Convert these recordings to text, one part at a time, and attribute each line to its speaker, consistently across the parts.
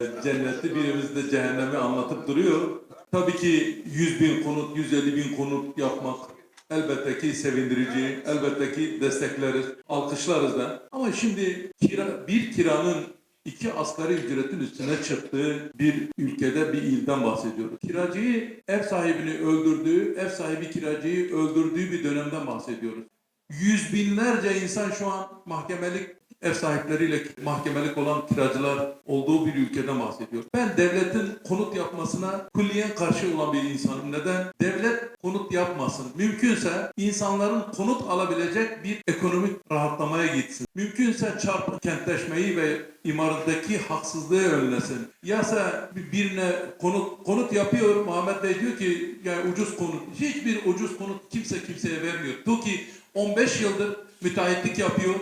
Speaker 1: Cenneti birimiz de cehennemi anlatıp duruyor. Tabii ki 100 bin konut, 150 bin konut yapmak elbette ki sevindirici, elbette ki destekleriz, alkışlarız da. Ama şimdi kira, bir kiranın iki asgari ücretin üstüne çıktığı bir ülkede bir ilden bahsediyoruz. Kiracıyı ev sahibini öldürdüğü, ev sahibi kiracıyı öldürdüğü bir dönemden bahsediyoruz. Yüz binlerce insan şu an mahkemelik ev sahipleriyle mahkemelik olan kiracılar olduğu bir ülkeden bahsediyor. Ben devletin konut yapmasına külliyen karşı olan bir insanım. Neden? Devlet konut yapmasın. Mümkünse insanların konut alabilecek bir ekonomik rahatlamaya gitsin. Mümkünse çarpık kentleşmeyi ve imarattaki haksızlığı önlesin. Yasa birine konut konut yapıyor Muhammed Bey diyor ki yani ucuz konut. Hiçbir ucuz konut kimse kimseye vermiyor. TOKİ 15 yıldır müteahhitlik yapıyor.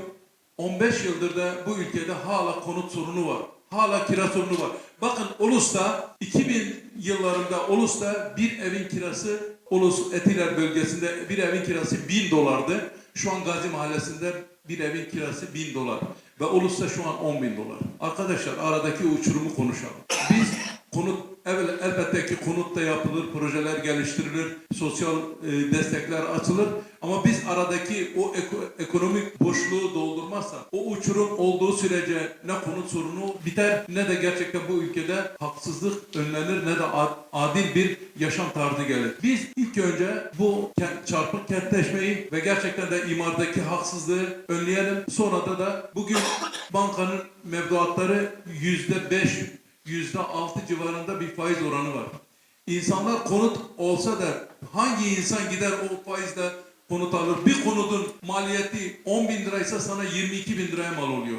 Speaker 1: 15 yıldır da bu ülkede hala konut sorunu var. Hala kira sorunu var. Bakın Ulus'ta 2000 yıllarında Ulus'ta bir evin kirası Ulus Etiler bölgesinde bir evin kirası 1000 dolardı. Şu an Gazi Mahallesi'nde bir evin kirası 1000 dolar. Ve Ulus'ta şu an 10 bin dolar. Arkadaşlar aradaki uçurumu konuşalım. Elbette konut da yapılır, projeler geliştirilir, sosyal e, destekler açılır. Ama biz aradaki o eko- ekonomik boşluğu doldurmazsak, o uçurum olduğu sürece ne konut sorunu biter ne de gerçekten bu ülkede haksızlık önlenir ne de ad- adil bir yaşam tarzı gelir. Biz ilk önce bu çarpık kentleşmeyi ve gerçekten de imardaki haksızlığı önleyelim. Sonra da da bugün bankanın mevduatları yüzde beş, yüzde altı civarında bir faiz oranı var. İnsanlar konut olsa da hangi insan gider o faizle konut alır? Bir konutun maliyeti 10 bin liraysa sana 22 bin liraya mal oluyor.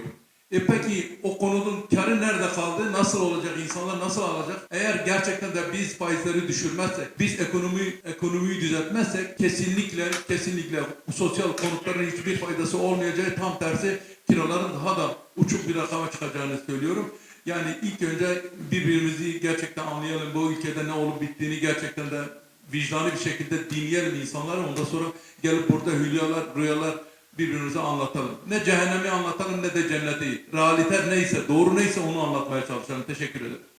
Speaker 1: E peki o konudun karı nerede kaldı? Nasıl olacak? İnsanlar nasıl alacak? Eğer gerçekten de biz faizleri düşürmezsek, biz ekonomi ekonomiyi düzeltmezsek kesinlikle kesinlikle bu sosyal konutların hiçbir faydası olmayacağı tam tersi kiraların daha da uçuk bir rakama çıkacağını söylüyorum. Yani ilk önce birbirimizi gerçekten anlayalım. Bu ülkede ne olup bittiğini gerçekten de vicdanlı bir şekilde dinleyelim insanları. Ondan sonra gelip burada hülyalar, rüyalar birbirimize anlatalım. Ne cehennemi anlatalım ne de cenneti. Realiter neyse, doğru neyse onu anlatmaya çalışalım. Teşekkür ederim.